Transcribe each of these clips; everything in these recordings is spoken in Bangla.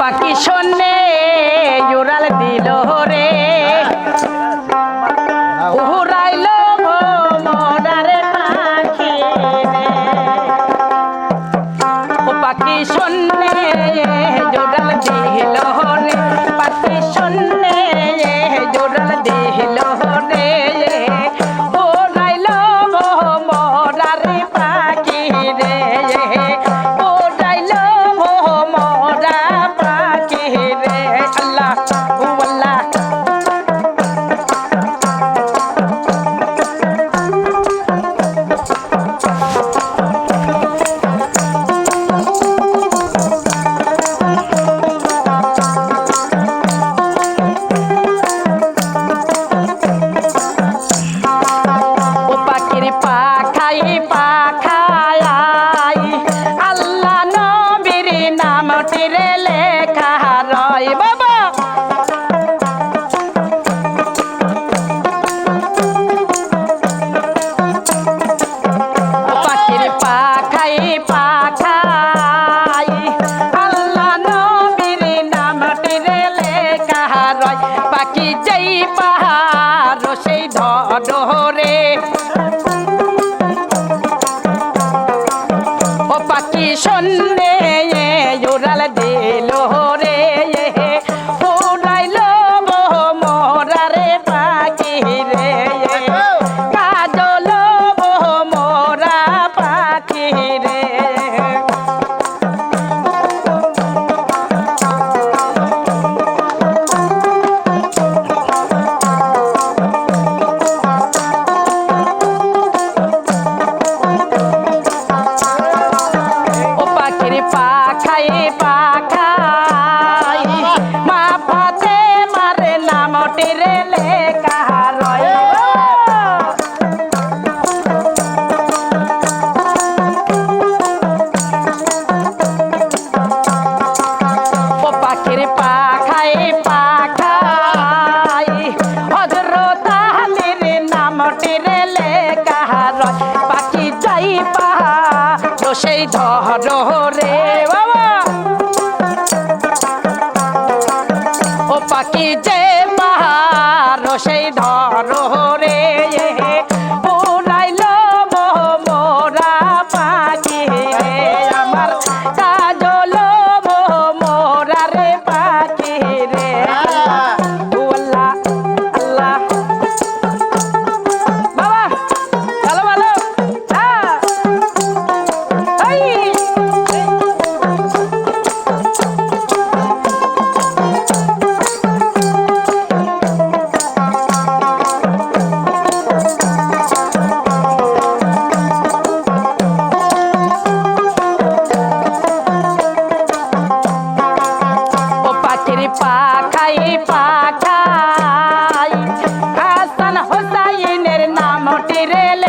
পাখি শোনে। পালাই পাখালাই আল্লাহ নবীর নামটিরে লেখা রয় বাবা। পাখির পাখাই পাখাই। আল্লাহ নবীর নামটিরে লেখা রয়। পাখি যেই পাহাড়, সেই ধর দিল রে বাবা। ও পাখি যে পাহাড় সেই ধরো পাখাই পাখাই হাসান হোসাইনের নামটি রে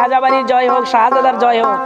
খাজাবাড়ির জয় হোক শাহজাদার জয় হোক